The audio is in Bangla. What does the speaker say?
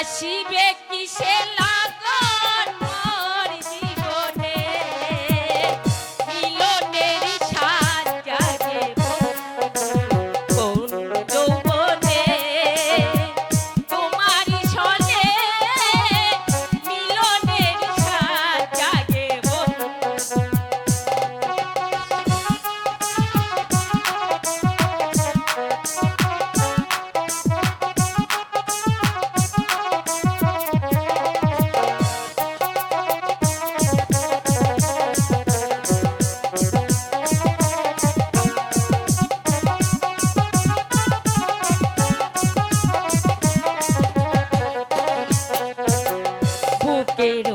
আসিবে কিসে লা skating.